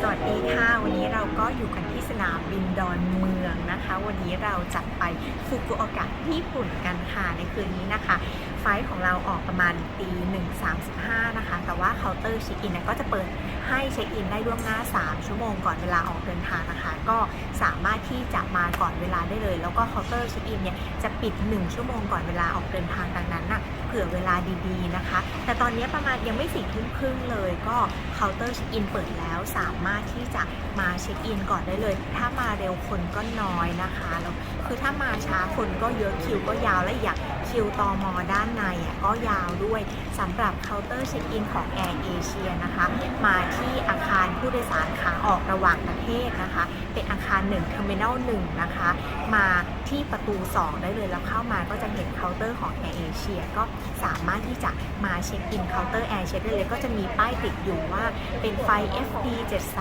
สวัสดีค่ะ วันนี้เราก็อยู่กันที่สนามบินดอนเมืองนะคะ วันนี้เราจะไปฟุกุโอกะญี่ปุ่นกันค่ะในคืนนี้นะคะ ไฟล์ของเราออกประมาณตีหนึ่งสามสิบห้านะคะ แต่ว่าเคาน์เตอร์เช็คอินก็จะเปิดให้เช็คอินได้ล่วงหน้า 3 ชั่วโมงก่อนเวลาออกเดินทางนะคะ ก็สามารถที่จะมาก่อนเวลาได้เลย แล้วก็เคาน์เตอร์เช็คอินเนี่ยจะปิด 1 ชั่วโมงก่อนเวลาออกเดินทางดังนั้นน่ะเผื่อเวลาดีๆนะคะ แต่ตอนนี้ประมาณยังไม่สี่ทุ่มครึ่งเลย ก็เคาน์เตอร์เช็คอินเปิดแล้ว สามารถที่จะมาเช็คอินก่อนได้เลย ถ้ามาเร็วคนก็น้อยนะคะแล้วคือถ้ามาช้าคนก็เยอะคิวก็ยาวและอีกอย่างคิวตอมอด้านในอะก็ยาวด้วยสำหรับเคาน์เตอร์เช็คอินของ Air Asia นะคะ มาที่อาคารผู้โดยสารขาออกระหว่างประเทศนะคะ เป็นอาคาร1 Terminal 1นะคะ มาที่ประตู 2 ได้เลยแล้วเข้ามาก็จะเห็นเคาน์เตอร์ของ Air Asia ก็สามารถที่จะมาเช็คอินเคาน์เตอร์ Air Asia ได้เลยก็จะมีป้ายติดอยู่ว่าเป็นไฟ FD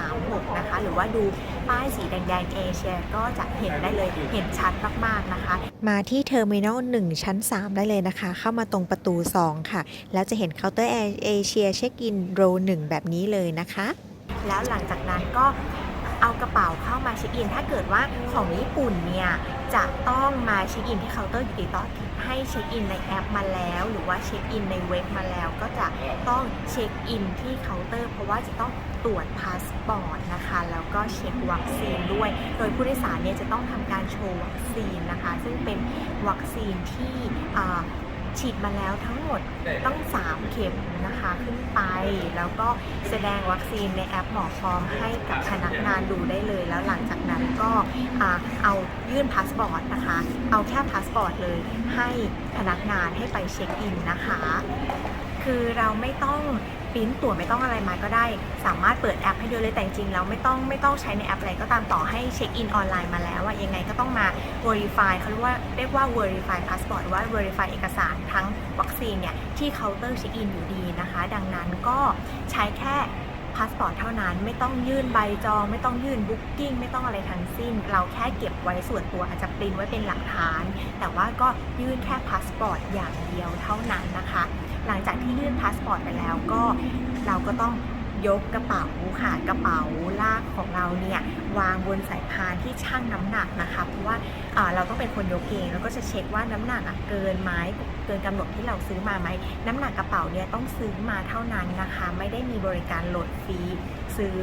736นะคะ หรือว่าดูป้ายสีแดงๆ Asia ก็จะเห็นได้เลยเห็นชัดมากๆนะคะ มาที่เทอร์มินอล1ชั้น3 ได้เลยนะคะ เข้ามาตรงประตู 2 ค่ะ แล้วจะเห็นเคาน์เตอร์แอร์เอเชียเช็คอินโร1แบบนี้เลยนะคะ แล้วหลังจากนั้นก็เอากระเป๋าเข้ามาเช็คอิน ถ้าเกิดว่าของญี่ปุ่นเนี่ย จะต้องมาเช็คอินที่เคาน์เตอร์อยู่ดีต่อ ให้เช็คอินในแอปมาแล้ว หรือว่าเช็คอินในเว็บมาแล้ว ก็จะต้องเช็คอินที่เคาน์เตอร์ เพราะว่าจะต้องตรวจพาสปอร์ตนะคะ แล้วก็เช็ควัคซีนด้วย โดยผู้โดยสารเนี่ยจะต้องทำการโชว์วัคซีนนะคะ ซึ่งเป็นวัคซีนที่ ฉีดมาแล้วทั้งหมดต้อง 3 เข็มนะคะขึ้นไป แล้วก็แสดงวัคซีนในแอปหมอพร้อมให้กับพนักงานดูได้เลย แล้วหลังจากนั้นก็อ่าเอายื่นพาสปอร์ตนะคะ เอาแค่พาสปอร์ตเลยให้พนักงานให้ไปเช็คอินนะคะ คือเราไม่ต้อง ปริ้นตั๋วไม่ต้องอะไรมาก็ได้ สามารถเปิดแอปให้ดูเลยแต่จริงแล้วไม่ต้องไม่ต้องใช้ในแอปอะไรก็ตามต่อให้เช็คอินออนไลน์มาแล้วอะยังไงก็ต้องมา verify เขาเรียกว่าเรียกว่า verify passport หรือว่า verify เอกสารทั้งวัคซีนเนี่ยที่เคาน์เตอร์เช็คอินอยู่ดีนะคะ ดังนั้นก็ใช้แค่ พาสปอร์ตเท่านั้นไม่ต้องยื่นใบจอง ไม่ต้องยื่นบุ๊กกิ้งไม่ต้องอะไรทั้งสิ้น เราแค่เก็บไว้ส่วนตัวอาจจะปริ้นไว้เป็นหลักฐาน แต่ว่าก็ยื่นแค่พาสปอร์ตอย่างเดียวเท่านั้นนะคะ หลังจากที่ยื่นพาสปอร์ตไปแล้วก็เราก็ต้องยกกระเป๋าค่ะกระเป๋าลากของเราเนี่ย วางบนสายพานที่ชั่งน้ำหนักนะคะเพราะว่าเราต้องเป็นคนยกเองแล้วก็จะเช็คว่าน้ำหนักอะเกินไหมเกินกำหนดที่เราซื้อมาไหมน้ำหนักกระเป๋าเนี่ยต้องซื้อมาเท่านั้นนะคะ ไม่ได้มีบริการโหลดฟรีซื้อ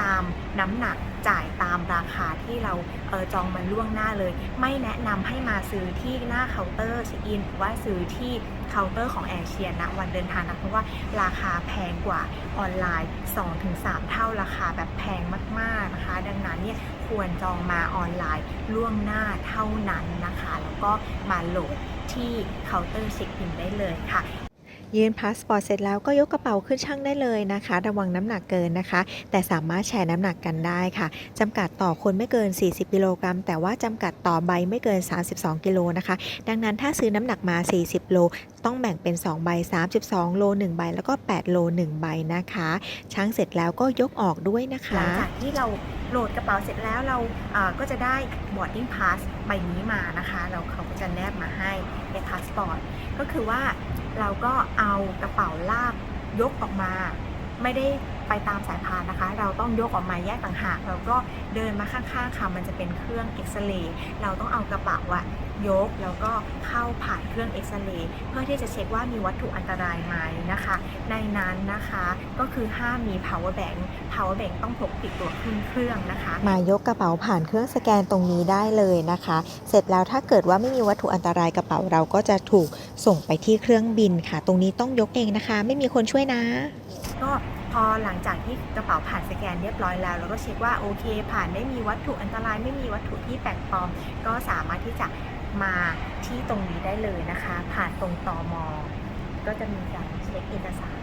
ตามน้ำหนักจ่ายตามราคาที่เราเออจองมาล่วงหน้าเลย ไม่แนะนำให้มาซื้อที่หน้าเคาน์เตอร์เช็คอินหรือว่าซื้อที่ เคาน์เตอร์ของแอร์เชียนะวันเดินทางนะเพราะว่าราคาแพงกว่าออนไลน์ 2-3 เท่าราคาแบบแพงมากๆนะคะ ดังนั้นเนี่ยควรจองมาออนไลน์ล่วงหน้าเท่านั้นนะคะ แล้วก็มาโหลดที่เคาน์เตอร์เช็คอินได้เลยค่ะ ยื่นพาสปอร์ตเสร็จแล้วก็ยกกระเป๋าขึ้นช่างได้เลยนะคะ ระวังน้ำหนักเกินนะคะ แต่สามารถแชร์น้ำหนักกันได้ค่ะจำกัดต่อคนไม่เกิน 40 กิโลกรัม แต่ว่าจำกัดต่อใบไม่เกิน 32 กิโลนะคะ ดังนั้นถ้าซื้อน้ำหนักมา 40 โล ต้องแบ่งเป็น 2 ใบ 32 โล 1 ใบ แล้วก็ 8 โล 1 ใบนะคะช่างเสร็จแล้วก็ยกออกด้วยนะหลัคะงจากที่เราโหลดกระเป๋าเสร็จแล้วเราก็จะได้ boarding pass ใบนี้มานะคะแล้วเขาก็จะแนบมาให้ในพาสปอร์ตก็คือว่า เราก็เอากระเป๋าลากยกออกมา ไม่ได้ไปตามสายพานนะคะ เราต้องยกออกมาแยกต่างหาก เราก็เดินมาข้างๆค่ะมันจะเป็นเครื่องเอ็กซเรย์เราต้องเอากระเป๋าอะ ยกแล้วก็เข้าผ่านเครื่องเอ็กซเรย์เพื่อที่จะเช็คว่ามีวัตถุอันตรายไหมนะคะ ในนั้นนะคะก็คือห้ามมี power bank power bank ต้องพกติดตัวขึ้นเครื่องนะคะ มายกกระเป๋าผ่านเครื่องสแกนตรงนี้ได้เลยนะคะ เสร็จแล้วถ้าเกิดว่าไม่มีวัตถุอันตรายกระเป๋าเราก็จะถูกส่งไปที่เครื่องบินค่ะ ตรงนี้ต้องยกเองนะคะ ไม่มีคนช่วยนะ ก็พ อหลังจากที่กระเป๋าผ่านสแกนเรียบร้อยแล้วเราก็เช็คว่าโอเค ผ่านไม่มีวัตถุอันตรายไม่มีวัตถุที่แปลกปลอม ก็สามารถที่จะมาที่ตรงนี้ได้เลยนะคะ ผ่านตรงตอมก็จะมีการเช็คเอกสาร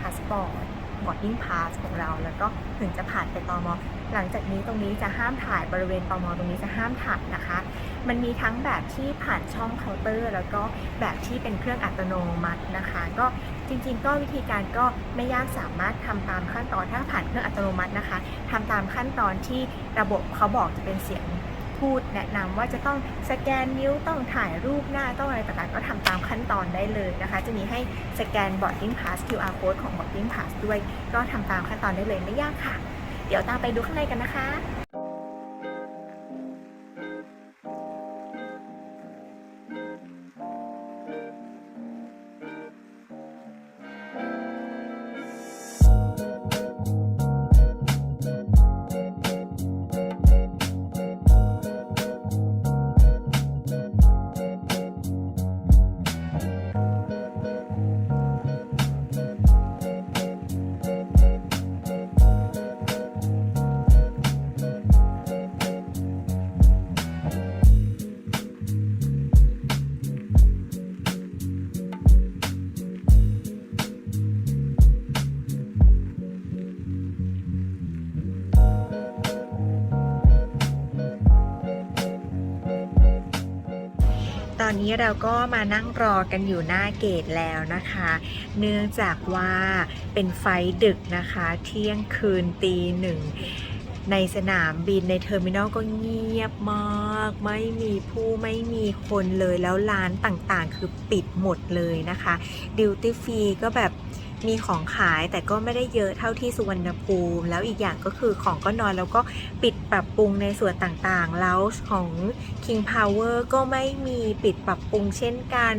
พาสปอร์ตบอดดิ้งพาสของเรา แล้วก็ถึงจะผ่านไปตอมหลังจากนี้ตรงนี้จะห้ามถ่ายบริเวณตอมตรงนี้จะห้ามถ่ายนะคะ มันมีทั้งแบบที่ผ่านช่องเคาน์เตอร์ แล้วก็แบบที่เป็นเครื่องอัตโนมัตินะคะ ก็ จริง ๆ ก็วิธีการก็ไม่ยากสามารถทำตามขั้นตอนถ้าผ่านเครื่องอัตโนมัตินะคะทำตามขั้นตอนที่ระบบเขาบอกจะเป็นเสียงพูดแนะนำว่าจะต้องสแกนนิ้วต้องถ่ายรูปหน้าต้องอะไรต่างๆ ก็ทำตามขั้นตอนได้เลยนะคะ จะมีให้สแกน boarding pass QR code ของ boarding pass ด้วย ก็ทำตามขั้นตอนได้เลยไม่ยากค่ะ เดี๋ยวตามไปดูข้างในกันนะคะ เราก็มานั่งรอกันอยู่หน้าเกตแล้วนะคะ เนื่องจากว่าเป็นไฟดึกนะคะ เที่ยงคืนตีหนึ่งในสนามบินในเทอร์มินอลก็เงียบมาก ไม่มีผู้ไม่มีคนเลยแล้วร้านต่างๆ คือปิดหมดเลยนะคะดิวตี้ฟรีก็แบบ มีของขายแต่ก็ไม่ได้เยอะเท่าที่สุวรรณภูมิ แล้วอีกอย่างก็คือของก็น้อยแล้วก็ปิดปรับปรุงในส่วนต่างๆ แล้วของ King Power ก็ไม่มีปิดปรับปรุงเช่นกัน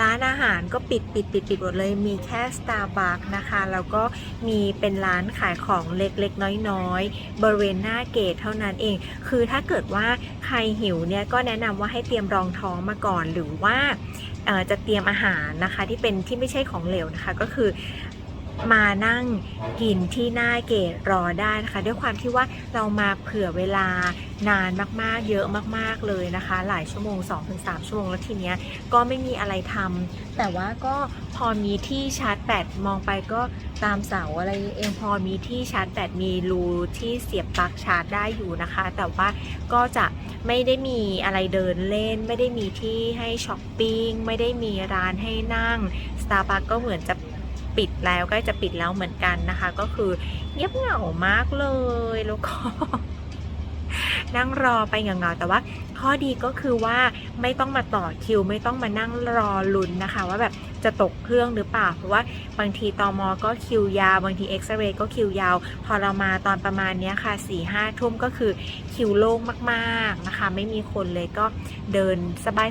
ร้านอาหารก็ปิดปิดปิดปิดหมดเลยมีแค่ Starbucks นะคะ แล้วก็มีเป็นร้านขายของเล็กๆ น้อยๆ บริเวณหน้าเกตเท่านั้นเอง คือถ้าเกิดว่าใครหิวเนี่ยก็แนะนำว่าให้เตรียมรองท้องมาก่อนหรือว่า จะเตรียมอาหารนะคะที่เป็นที่ไม่ใช่ของเหลวนะคะ ก็คือ มานั่งกินที่หน้าเกตรอได้นะคะ ด้วยความที่ว่าเรามาเผื่อเวลานานมากๆ เยอะมากๆเลยนะคะ หลายชั่วโมง 2-3 ชั่วโมงแล้วทีเนี้ยก็ไม่มีอะไรทำแต่ว่าก็พอมีที่ชาร์จแบตมองไปก็ตามเสาอะไรเองพอมีที่ชาร์จแบตมีรูที่เสียบปลั๊กชาร์จได้อยู่นะคะ แต่ว่าก็จะไม่ได้มีอะไรเดินเล่น ไม่ได้มีที่ให้ช้อปปิ้งไม่ได้มีร้านให้นั่ง Starbucks ก็เหมือนจะ ปิดแล้วใกล้จะปิดแล้วเหมือนกันนะคะ ก็คือเงียบเหงามากเลยแล้วก็ นั่งรอไปเหงาๆแต่ว่าข้อดีก็คือว่าไม่ต้องมาต่อคิว ไม่ต้องมานั่งรอลุ้นนะคะ ว่าแบบจะตกเครื่องหรือเปล่า เพราะว่าบางทีตอมอก็คิวยาว บางทีเอ็กซเรย์ก็คิวยาว พอเรามาตอนประมาณนี้ค่ะ4ี่ห้าทุ่มก็คือคิวโล่งมากๆนะคะ ไม่มีคนเลยก็เดิน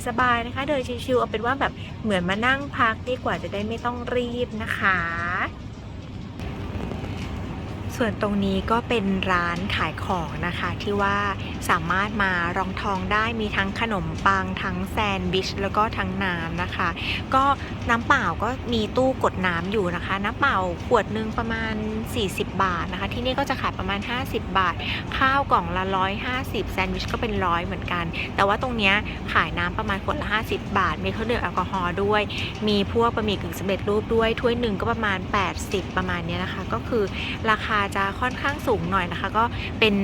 สบายๆนะคะ เดินชิวๆเอาเป็นว่าแบบเหมือนมานั่งพักดีกว่าจะได้ไม่ต้องรีบนะคะ ส่วนตรงนี้ก็เป็นร้านขายของนะคะที่ว่าสามารถมารองทองได้มีทั้งขนมปังทั้งแซนด์วิชแล้วก็ทั้งน้ำนะคะ ก็น้ำเปล่าก็มีตู้กดน้ำอยู่นะคะ น้ำเปล่าขวดหนึ่งประมาณ 40 บาทนะคะ ที่นี่ก็จะขายประมาณ 50 บาท ข้าวกล่องละ 150 แซนด์วิชก็เป็นร้อยเหมือนกัน แต่ว่าตรงนี้ขายน้ำประมาณขวดละ 50 บาท มีเครื่องดื่มแอลกอฮอล์ด้วย มีพวกบะหมี่กึ่งสำเร็จรูปด้วยถ้วยหนึ่งก็ประมาณ 80 ประมาณเนี้ยนะคะ ก็คือราคาจะค่อนข้างสูงหน่อยนะคะ ก็เป็น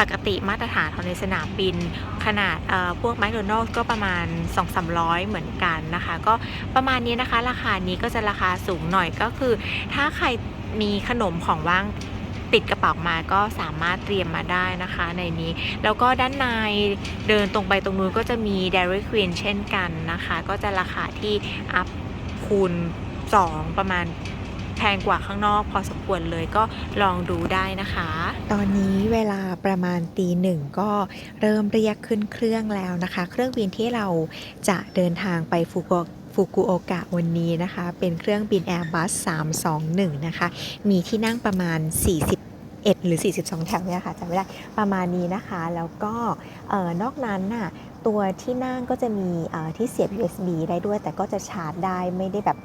ปกติมาตรฐานของในสนามบิน ขนาดพวกแมโครโนก็ประมาณ 2-300 เหมือนกันนะคะ ก็ประมาณนี้นะคะ ราคานี้ก็จะราคาสูงหน่อยก็คือ ถ้าใครมีขนมของว่างติดกระเป๋ามาก็สามารถเตรียมมาได้นะคะในนี้ แล้วก็ด้านในเดินตรงไปตรงนู้นก็จะมี Dairy Queen เช่นกันนะคะ ก็จะราคาที่อัพคูณ 2 ประมาณ แพงกว่าข้างนอกพอสมควรเลยก็ลองดูได้นะคะ ตอนนี้เวลาประมาณตีหนึ่งก็เริ่มเรียกขึ้นเครื่องแล้วนะคะ เครื่องบินที่เราจะเดินทางไปฟุกุฟุกุโอกะวันนี้นะคะ เป็นเครื่องบิน Airbus 321 นะคะ มีที่นั่งประมาณ41หรือ 42 แถวเนี่ยค่ะจำไม่ได้ประมาณนี้นะคะ แล้วก็ออนอกนั้นน่ะ ตัวที่นั่งก็จะมีที่เสียบ USB ได้ด้วย แต่ก็จะชาร์จได้ไม่ได้แบบ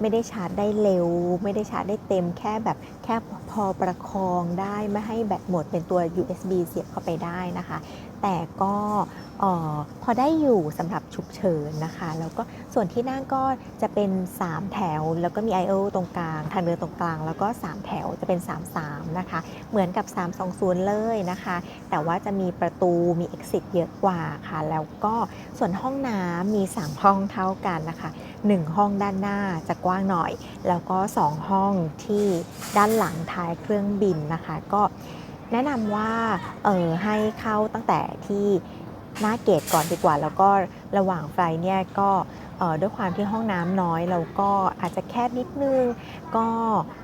ไม่ได้ชาร์จได้เร็ว ไม่ได้ชาร์จได้เต็มแค่แบบแค่พอประคองได้ไม่ให้แบตหมดเป็นตัว USB เสียบเข้าไปได้นะคะ แต่ก็พอได้อยู่สำหรับฉุกเฉินนะคะ แล้วก็ส่วนที่นั่งก็จะเป็น 3 แถว แล้วก็มี I/O ตรงกลาง ทางเดินตรงกลาง แล้วก็ 3 แถวจะเป็น 3-3 นะคะ เหมือนกับ 320 เลยนะคะ แต่ว่าจะมีประตูมี exit เยอะกว่าค่ะ แล้วก็ส่วนห้องน้ำมี 3 ห้องเท่ากันนะคะ 1 ห้องด้านหน้าจะกว้างหน่อย แล้วก็ 2 ห้องที่ด้านหลังท้ายเครื่องบินนะคะ ก็ แนะนำว่าเออให้เข้าตั้งแต่ที่หน้าเกตก่อนดีกว่า แล้วก็ระหว่างไฟเนี่ยก็เออด้วยความที่ห้องน้ำน้อยเราก็อาจจะแคบนิดนึง ก็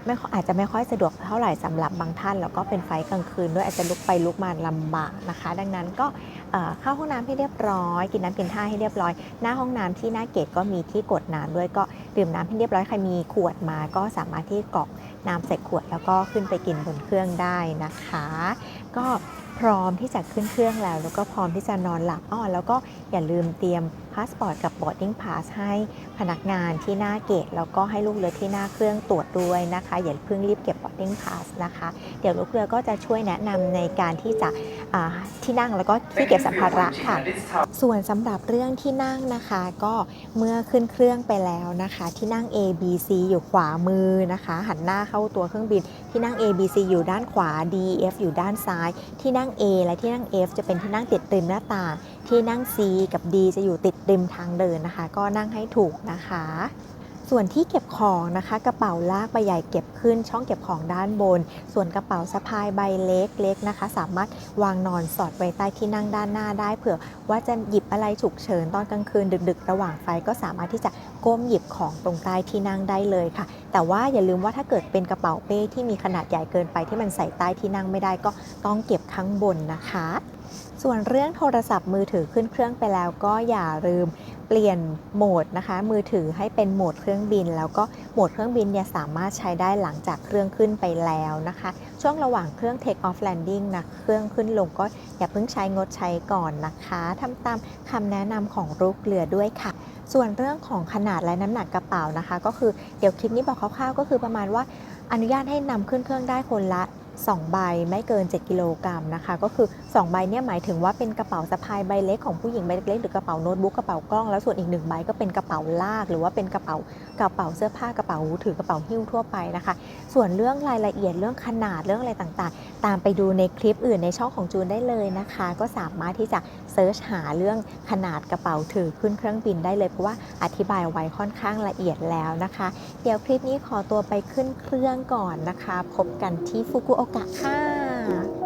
ไม่อาจจะไม่ค่อยสะดวกเท่าไหร่สำหรับบางท่าน แล้วก็เป็นไฟกลางคืนด้วยอาจจะลุกไปลุกมาลำบากนะคะ ดังนั้นก็เข้าห้องน้ำให้เรียบร้อย กินน้ำกินท่าให้เรียบร้อย หน้าห้องน้ำที่หน้าเกตก็มีที่กดน้ำด้วยก็ดื่มน้ำให้เรียบร้อยใครมีขวดมาก็สามารถที่กรอก น้ำใส่ขวดแล้วก็ขึ้นไปกินบนเครื่องได้นะคะ ก็พร้อมที่จะขึ้นเครื่องแล้ว แล้วก็พร้อมที่จะนอนหลับอ้อแล้วก็อย่าลืมเตรียมาสปอร์ตกับ boarding pass ให้พนักงานที่หน้าเกต แล้วก็ให้ลูกเรือที่หน้าเครื่องตรวจด้วยนะคะ อย่าเพิ่งรีบเก็บ boarding pass นะคะ เดี๋ยวลูกเรือก็จะช่วยแนะนำในการที่จะที่นั่งแล้วก็ที่เก็บสัมภาระค่ะ ส่วนสำหรับเรื่องที่นั่งนะคะ ก็เมื่อขึ้นเครื่องไปแล้วนะคะ ที่นั่ง A B C อยู่ขวามือนะคะ หันหน้าเข้าตัวเครื่องบิน ที่นั่ง A B C อยู่ด้านขวา D F อยู่ด้านซ้าย ที่นั่ง A และที่นั่ง F จะเป็นที่นั่งติดริมหน้าต่าง ที่นั่ง C กับ D จะอยู่ติดริมทางเดินนะคะ ก็นั่งให้ถูกนะคะ ส่วนที่เก็บของนะคะ กระเป๋าลากใบใหญ่เก็บขึ้นช่องเก็บของด้านบน ส่วนกระเป๋าสะพายใบเล็กเล็กนะคะ สามารถวางนอนสอดไว้ใต้ที่นั่งด้านหน้าได้เผื่อ ว่าจะหยิบอะไรฉุกเฉินตอนกลางคืนดึก ๆ ระหว่างไฟก็สามารถที่จะก้มหยิบของตรงใต้ที่นั่งได้เลยค่ะ แต่ว่าอย่าลืมว่าถ้าเกิดเป็นกระเป๋าเป้ที่มีขนาดใหญ่เกินไปที่มันใส่ใต้ที่นั่งไม่ได้ก็ต้องเก็บข้างบนนะคะ ส่วนเรื่องโทรศัพท์มือถือขึ้นเครื่องไปแล้วก็อย่าลืมเปลี่ยนโหมดนะคะ มือถือให้เป็นโหมดเครื่องบิน แล้วก็โหมดเครื่องบินเนี่ยสามารถใช้ได้หลังจากเครื่องขึ้นไปแล้วนะคะ ช่วงระหว่างเครื่อง take off landing นะเครื่องขึ้นลงก็อย่าเพิ่งใช้งดใช้ก่อนนะคะทำตามคำแนะนำของลูกเรือด้วยค่ะส่วนเรื่องของขนาดและน้ำหนักกระเป๋านะคะ ก็คือเดี๋ยวคลิปนี้บอกคร่าวๆ ก็คือประมาณว่าอนุญาตให้นำขึ้นเครื่องได้คนละ 2 ใบไม่เกิน 7 กิโลกรัมนะคะ ก็คือ 2 ใบเนี่ยหมายถึงว่าเป็นกระเป๋าสะพายใบเล็กของผู้หญิงใบเล็กหรือกระเป๋าโน้ตบุ๊กกระเป๋ากล้องแล้วส่วนอีกหนึ่งใบก็เป็นกระเป๋าลาก หรือว่าเป็นกระเป๋ากระเป๋าเสื้อผ้ากระเป๋าถือกระเป๋าหิ้วทั่วไปนะคะ ส่วนเรื่องรายละเอียดเรื่องขนาดเรื่องอะไรต่างๆ ตามไปดูในคลิปอื่นในช่องของจูนได้เลยนะคะ ก็สามารถที่จะเซิร์ชหาเรื่องขนาดกระเป๋าถือขึ้นเครื่องบินได้เลยเพราะว่าอธิบายไว้ค่อนข้างละเอียดแล้วนะคะ เดี๋ยวคลิปนี้ขอตัวไปขึ้นเครื่องก่อนนะคะ พบกันที่ฟุกุโอกะค่ะ